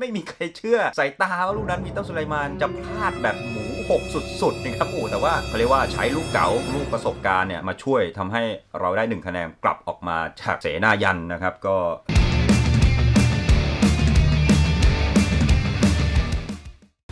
ไม่มีใครเชื่อสายตาว่าลูกนั้นมีตันสุไลมานจะพลาดแบบหมูหกสุดๆนะครับโอ้แต่ว่าเขาเรียกว่าใช้ลูกเก๋าลูกประสบการณ์เนี่ยมาช่วยทำให้เราได้หนึ่งคะแนนกลับออกมาจากเสนายันนะครับก็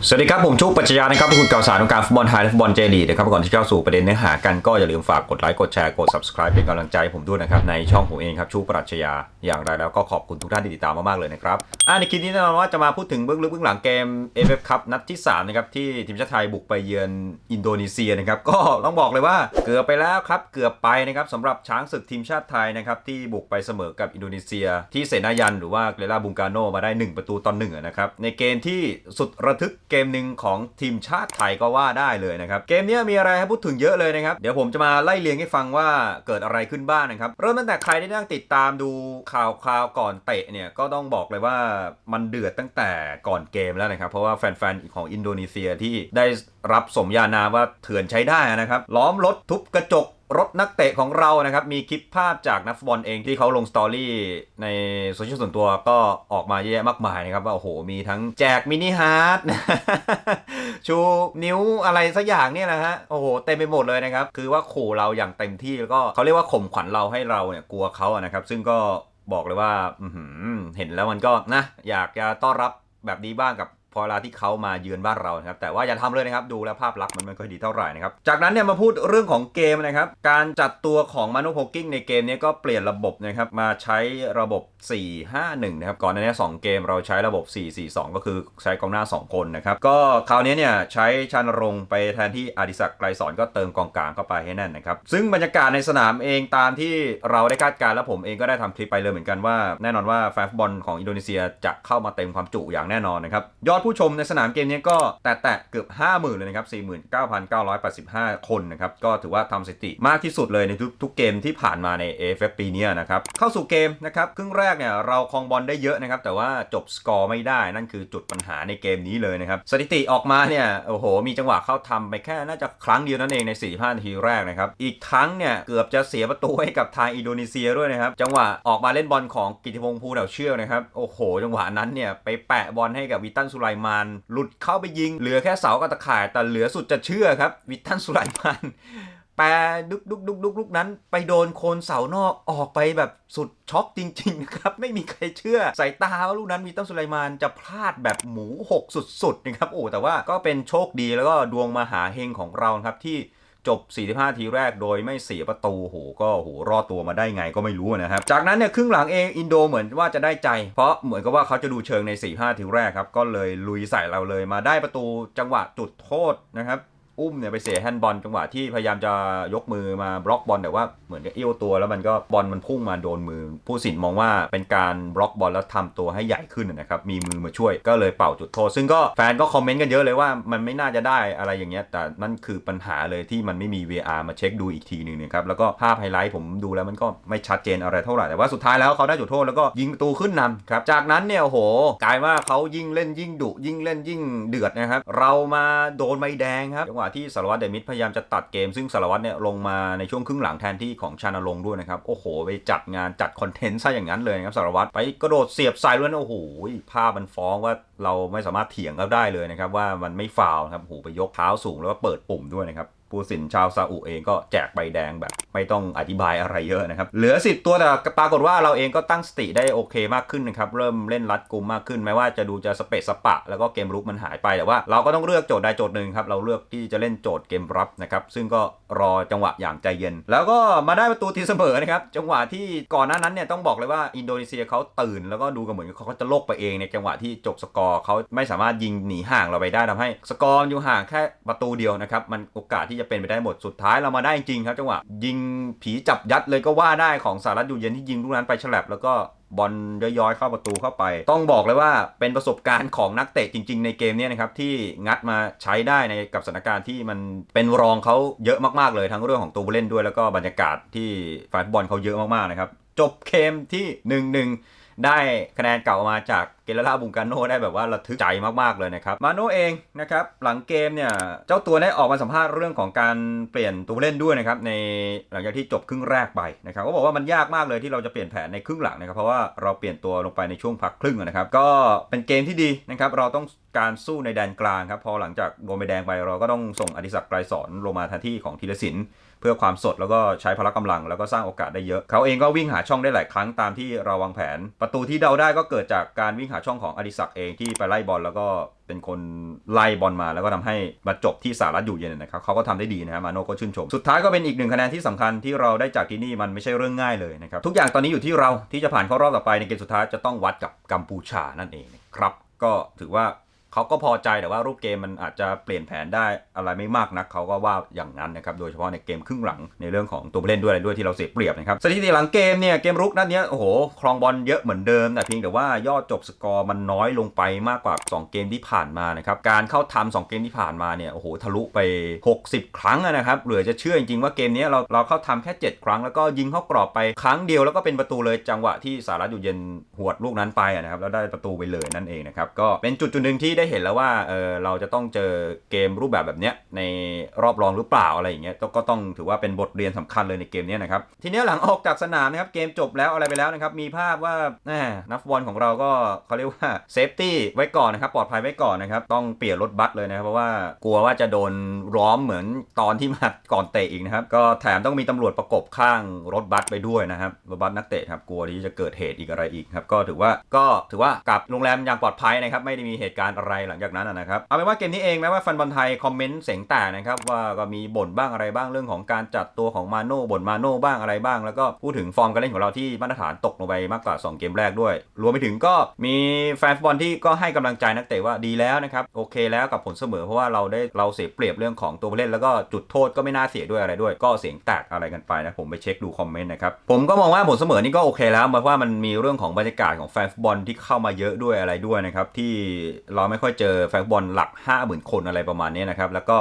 สวัสดีครับ ผมชุกปัจจยานะครับคุณข่าวสารของการฟุตบอลไทยและฟุตบอลเจลีนะครับก่อนที่จะเข้าสู่ประเด็นเนื้อหากันก็อย่าลืมฝากกดไลค์กดแชร์กด subscribe เป็นกำลังใจให้ผมด้วยนะครับในช่องผมเองครับชุกปรัชญาอย่างไรแล้วก็ขอบคุณทุกท่านที่ติดตามมากๆเลยนะครับอ่าในคลิปนี้แน่นอนว่าจะมาพูดถึงเบื้องลึกเบื้องหลังเกม AFF ครับนัดที่3นะครับที่ทีมชาติไทยบุกไปเยือนอินโดนีเซียนะครับก็ต้องบอกเลยว่าเกือบไปแล้วครับเกือบไปนะครับสำหรับช้างศึกทีมชาติไทยนะครับที่บุกไปเสมอกับอินโดนีเซีย ที่เสนายันหรือว่าเกเรลาบุงกาโนมาได้ 1 ประตูต่อหนึ่งนะครับในเกมที่สุดระทึกเกมหนึ่งของทีมชาติไทยก็ว่าได้เลยนะครับ เกมนี้มีอะไรให้พูดถึงเยอะเลยนะครับ เดี๋ยวผมจะมาไล่เรียงให้ฟังว่าเกิดอะไรขึ้นบ้างนะครับ เริ่มตั้งแต่ใครที่นั่งติดตามดูข่าวคราวก่อนเตะเนี่ยก็ต้องบอกเลยว่ามันเดือดตั้งแต่ก่อนเกมแล้วนะครับ เพราะว่าแฟนๆของอินโดนีเซียที่ได้รับสมญานามว่าเถื่อนใช้ได้นะครับล้อมรถทุบกระจก รถนักเตะของเรานะครับ มีคลิปภาพจากนักฟุตบอลเองที่เขาลงสตอรี่ในโซเชียลส่วนตัวก็ออกมาเยอะแยะมากมายนะครับ ว่าโอ้โห มีทั้งแจกมินิฮาร์ดชูนิ้วอะไรสักอย่างเนี่ยนะฮะ โอ้โห เต็มไปหมดเลยนะครับ คือว่าขู่เราอย่างเต็มที่แล้วก็เขาเรียกว่าข่มขวัญเราให้เราเนี่ยกลัวเขาอะนะครับ ซึ่งก็บอกเลยว่าเห็นแล้วมันก็นะ อยากจะต้อนรับแบบนี้บ้างกับ พอเวลาที่เขามาเยือนบ้านเรานะครับแต่ว่าอย่าทำเลยนะครับดูแล้วภาพลักษณ์มันไม่ค่อยดีเท่าไหร่นะครับจากนั้นเนี่ยมาพูดเรื่องของเกมนะครับการจัดตัวของมานุโพกิ้งในเกมนี้ก็เปลี่ยนระบบนะครับมาใช้ระบบ 4-5-1นะครับก่อนหน้านี้2เกมเราใช้ระบบ 4-4-2 ก็คือใช้กองหน้า 2 คนนะครับก็คราวนี้เนี่ยใช้ชันรงไปแทนที่อดิศักดิ์ไกรสอนก็เติมกองกลางเข้าไปให้แน่นนะครับซึ่งบรรยากาศในสนามเองตามที่เราได้คาดการณ์แล้วผมเองก็ได้ทำคลิปไปเลยเหมือนกันว่าแน่นอนว่าแฟนฟุตบอลของอินโดนีเซียจะเข้ามาเต็มความจุอย่างแน่นอนนะครับยอดผู้ชมในสนามเกมนี้ก็แตะเกือบ 50,000 เลยนะครับ 49,985 คนนะครับ ก็ถือว่าทำสถิติมากที่สุดเลยในทุกทุกเกมที่ผ่านมาใน AFF ปีนี้นะครับ เข้าสู่เกมนะครับครึ่งแรกเนี่ยเราครองบอลได้เยอะนะครับ แต่ว่าจบสกอร์ไม่ได้นั่นคือจุดปัญหาในเกมนี้เลยนะครับ สถิติออกมาเนี่ยโอ้โห มีจังหวะเข้าทำไปแค่น่าจะครั้งเดียวนั่นเองใน 45 นาทีแรกนะครับอีกครั้งเนี่ยเกือบจะเสียประตูให้กับทางอินโดนีเซียด้วยนะครับจังหวะออกมาเล่นบอลของกิติพงษ์ภูเหนาเชื่อนะครับโอ้โห จังหวะนั้นเนี่ยไปแปะบอลให้กับวิตันสุไลมาน หลุดเข้าไปยิง เหลือแค่เสากับตะข่าย แต่เหลือสุดจะเชื่อครับ วิทันสุไลมานแปรดุกดุกดุกดุกดุกนั้น ไปโดนโคนเสานอกออกไปแบบสุดช็อกจริงๆนะครับ ไม่มีใครเชื่อ สายตาว่าลูกนั้นมีตันสุไลมานจะพลาดแบบหมูหกสุดๆนะครับโอ้แต่ว่าก็เป็นโชคดีแล้วก็ดวงมหาเฮงของเราครับที่ จบ 45 ทีแรกโดยไม่เสียประตูโหก็โหรอดตัวมาได้ไงก็ไม่รู้นะครับ จากนั้นเนี่ยครึ่งหลังเองอินโดเหมือนว่าจะได้ใจ เพราะเหมือนกับว่าเขาจะดูเชิงใน 45 ทีแรกครับ ก็เลยลุยใส่เราเลยมาได้ประตูจังหวะจุดโทษนะครับ อุ้มเนี่ยไปเสียแฮนด์บอลจังหวะที่พยายามจะยกมือมาบล็อกบอลแต่ว่าเหมือนกับเอี้ยวตัว แล้วมันก็บอลมันพุ่งมาโดนมือ ผู้สินมองว่าเป็นการบล็อกบอลแล้วทำตัวให้ใหญ่ขึ้นนะครับมีมือมาช่วยก็เลยเป่าจุดโทษ ซึ่งก็แฟนก็คอมเมนต์กันเยอะเลยว่ามันไม่น่าจะได้อะไรอย่างเงี้ยแต่นั่นคือปัญหาเลยที่มันไม่มี VR มาเช็คดูอีกทีหนึ่งนะครับแล้วก็ภาพไฮไลท์ผมดูแล้วมันก็ไม่ชัดเจนอะไรเท่าไหร่แต่ว่าสุดท้ายแล้วเขาได้จุดโทษแล้วก็ยิงประตูขึ้นนำครับจากนั้นเนี่ยโอ้โหกลายว่าเขายิ่งเล่นยิ่งดุยิ่งเล่นยิ่งเดือดนะครับเรามาโดนใบแดงครับจังหวะที่สารวัตรเดมิดพยายามจะตัดเกม ซึ่งสารวัตรเนี่ยลงมาในช่วงครึ่งหลังแทนที่ของชานรงด้วยนะครับ โอ้โห ไปจัดงานจัดคอนเทนต์ซะอย่างนั้นเลยนะครับสารวัตรไปกระโดดเสียบใส่ด้วยนโอ้โหภาพมันฟ้องว่าเราไม่สามารถเถียงเขาได้เลยนะครับ ว่ามันไม่ฟาวครับโอ้โหไปยกเท้าสูงแล้วก็เปิดปุ่มด้วยนะครับผู้สินชาวซาอุเองก็แจกใบแดงแบบ ไม่ต้องอธิบายอะไรเยอะนะครับ เหลือ10ตัวแต่ปรากฏว่าเราเองก็ตั้งสติได้โอเคมากขึ้นนะครับ เริ่มเล่นรัดกุมมากขึ้นแม้ว่าจะดูจะสเปซสปะ แล้วก็เกมรุกมันหายไปแต่ว่า เราก็ต้องเลือกโจทย์ใดโจทย์หนึ่งครับ เราเลือกที่จะเล่นโจทย์เกมรับนะครับ ซึ่งก็รอจังหวะอย่างใจเย็น แล้วก็มาได้ประตูทีเสมอนะครับจังหวะที่ก่อนหน้านั้นเนี่ยต้องบอกเลยว่าอินโดนีเซียเขาตื่น แล้วก็ดูกันเหมือนเขาจะโลกไปเองในจังหวะที่จบสกอเขาไม่สามารถยิงหนีห่างเราไปได้ทำให้ สกอร์อยู่ห่างแค่ประตูเดียวนะครับ มันโอกาสที่จะเป็นไปได้หมดสุดท้ายเรามาได้จริงครับจังหวะยิงผีจับยัดเลยก็ว่าได้ของสหรัฐอยู่เย็นที่ยิงลูกนั้นไปฉลับแล้วก็บอลย้อยๆเข้าประตูเข้าไป ต้องบอกเลยว่าเป็นประสบการณ์ของนักเตะจริง ๆ ในเกมนี้นะครับ ที่งัดมาใช้ได้ในกับสถานการณ์ที่มันเป็นรองเขาเยอะมากๆเลยทั้งเรื่องของตัวผู้เล่นด้วยแล้วก็บรรยากาศที่แฟนบอลเขาเยอะมากๆนะครับจบเกมที่ 1-1 ได้คะแนนเก่ามาจากเกเรล่าบุงกาโนได้แบบว่าระทึกใจมากๆเลยนะครับ มาโนเองนะครับ หลังเกมเนี่ย เจ้าตัวได้ออกมาสัมภาษณ์เรื่องของการเปลี่ยนตัวเล่นด้วยนะครับ ในหลังจากที่จบครึ่งแรกไปนะครับก็บอกว่ามันยากมากเลยที่เราจะเปลี่ยนแผนในครึ่งหลังนะครับ เพราะว่าเราเปลี่ยนตัวลงไปในช่วงพักครึ่งนะครับ ก็เป็นเกมที่ดีนะครับ เราต้องการสู้ในแดนกลางครับ พอหลังจากโดนใบแดงไปเราก็ต้องส่งอดิศักดิ์ไกรสอนลงมาแทนที่ของธีรศิลป์ พื่อความสดแล้วก็ใช้พละกำลังแล้วก็สร้างโอกาสได้เยอะ เขาเองก็วิ่งหาช่องได้หลายครั้งตามที่เราวางแผน ประตูที่เดาได้ก็เกิดจากการวิ่งหาช่องของอดิศักเองที่ไปไล่บอลแล้วก็เป็นคนไล่บอลมาแล้วก็ทำให้มาจบที่สารัตอยู่เย็นนะครับเขาก็ทำได้ดีนะครับมาโนก็ชื่นชม สุดท้ายก็เป็นอีกหนึ่งคะแนนที่สำคัญที่เราได้จากที่นี่มันไม่ใช่เรื่องง่ายเลยนะครับทุกอย่างตอนนี้อยู่ที่เราที่จะผ่านเข้ารอบต่อไปในเกมสุดท้ายจะต้องวัดกับกัมพูชานั่นเองครับก็ถือว่า เขาก็พอใจแต่ว่ารูปเกมมันอาจจะเปลี่ยนแผนได้อะไรไม่มากนักเขาก็ว่าอย่างนั้นนะครับโดยเฉพาะในเกมครึ่งหลังในเรื่องของตัวผู้เล่นด้วยอะไรด้วยที่เราเสียเปรียบนะครับสถิติหลังเกมเนี่ยเกมรุกนัดเนี้ยโอ้โหครองบอลเยอะเหมือนเดิมแต่เพียงแต่ว่ายอดจบสกอร์มันน้อยลงไปมากกว่า 2 เกมที่ผ่านมานะครับการเข้าทำ2เกมที่ผ่านมาเนี่ยโอ้โหทะลุไป 60 ครั้งนะครับเหลือจะเชื่อจริงๆว่าเกมนี้เราเราเข้าทำแค่ 7 ครั้ง แล้วก็ยิงเข้ากรอบไปครั้งเดียวแล้วก็เป็นประตูเลยจังหวะที่สารัตอยู่เย็นหวดลูกนั้นไปนะครับแล้วได้ประตูไปเลยนั่นเองนะครับก็เป็นจุดจุดหนึ่งที่ได้เห็นแล้วว่าเออเราจะต้องเจอเกมรูปแบบแบบเนี้ยในรอบรองหรือเปล่าอะไรอย่างเงี้ยก็ต้องถือว่าเป็นบทเรียนสำคัญเลยในเกมนี้นะครับทีนี้หลังออกจากสนามนะครับเกมจบแล้วอะไรไปแล้วนะครับมีภาพว่าแหมนักฟุตบอลของเราก็เขาเรียกว่าเซฟตี้ไว้ก่อนนะครับปลอดภัยไว้ก่อนนะครับต้องเปลี่ยนรถบัสเลยนะครับเพราะว่ากลัวว่าจะโดนร้อมเหมือนตอนที่มาก่อนเตะอีกนะครับก็แถมต้องมีตำรวจประกบข้างรถบัสไปด้วยนะครับรถบัสนักเตะครับกลัวที่จะเกิดเหตุอีกอะไรอีกครับก็ถือว่าก็ถือว่ากลับโรงแรมอย่างปลอดภัยนะครับไม่ได้มีเหตุการณ์อะไรหลังจากนั้นนะครับ เอาเป็นว่าเกมนี้เองแม้ว่าแฟนบอลไทยคอมเมนต์เสียงแตกนะครับว่าก็มีบ่นบ้างอะไรบ้างเรื่องของการจัดตัวของมาโน่บ่นมาโน่บ้างอะไรบ้าง แล้วก็พูดถึงฟอร์มการเล่นของเราที่มาตรฐานตกลงไปมากกว่า 2 เกมแรกด้วย รวมไปถึงก็มีแฟนฟุตบอลที่ก็ให้กำลังใจนักเตะว่าดีแล้วนะครับโอเคแล้วกับผลเสมอเพราะว่าเราได้เราเสียเปรียบเรื่องของตัวผู้เล่นแล้วก็จุดโทษก็ไม่น่าเสียด้วยอะไรด้วย ก็เสียงแตกอะไรกันไปนะผมไปเช็คดูคอมเมนต์นะครับผมก็มองว่าผลเสมอนี่ก็โอเคแล้วเพราะว่ามันมีเรื่องของบรรยากาศของแฟนฟุตบอลที่เข้ามาเยอะด้วยอะไรด้วยนะครับที่เราไม่ค่อย่อยเจอแฟนบอลหลัก 50,000 คนอะไรประมาณนี้นะครับ แล้วก็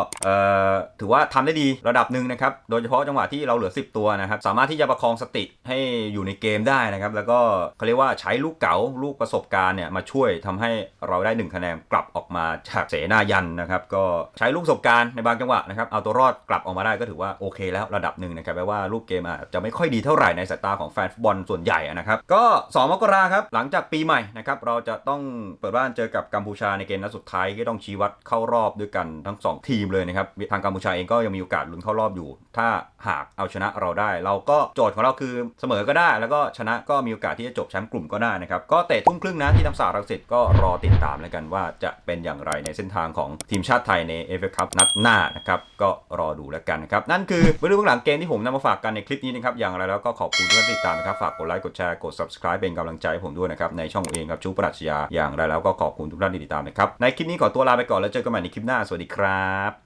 ถือว่าทำได้ดีระดับหนึ่งนะครับ โดยเฉพาะจังหวะที่เราเหลือ 10 ตัวนะครับ สามารถที่จะประคองสติให้อยู่ในเกมได้นะครับ แล้วก็เขาเรียกว่าใช้ลูกเก๋าลูกประสบการณ์เนี่ยมาช่วยทำให้เราได้หนึ่งคะแนนกลับออกมาจากเสนายันนะครับ ก็ใช้ลูกประสบการณ์ในบางจังหวะนะครับ เอาตัวรอดกลับออกมาได้ก็ถือว่าโอเคแล้วระดับหนึ่งนะครับแปลว่าลูกเกมอาจจะไม่ค่อยดีเท่าไหร่ในสายตาของแฟนฟุตบอลส่วนใหญ่นะครับ ก็ 2 มกราครับหลังจากปีใหม่นะครับเราจะต้องเปิดบ้านเจอกับกัมพูชาในเกมนัดสุดท้ายที่ต้องชี้วัดเข้ารอบด้วยกันทั้ง 2 ทีมเลยนะครับ ทางกัมพูชาเองก็ยังมีโอกาสลุ้นเข้ารอบอยู่ ถ้าหากเอาชนะเราได้ เราก็โจทย์ของเราคือเสมอก็ได้ แล้วก็ชนะก็มีโอกาสที่จะจบแชมป์กลุ่มก็ได้นะครับ ก็เตะทุ่มครึ่งนะที่ธรรมศาสตร์รังสิตก็รอติดตามแล้วกันว่าจะเป็นอย่างไรในเส้นทางของทีมชาติไทยในเอฟเอคัพนัดหน้านะครับก็รอดูแล้วกันนะครับนั่นคือเรื่องเบื้องหลังเกมที่ผมนำมาฝากกันในคลิปนี้นะครับอย่างไรแล้วก็ขอบคุณทุกท่านที่ติดตามนะครับฝากกดไลค์กดแชร์กด subscribe เป็นกำลังใจให้ผมด้วยนะครับในช่องเองครับชูปรัชญาอย่างไรแล้วก็ขอบคุณทุกท่านที่ติดตามนะครับในคลิปนี้ขอตัวลาไปก่อนแล้วเจอกันใหม่ในคลิปหน้าสวัสดีครับ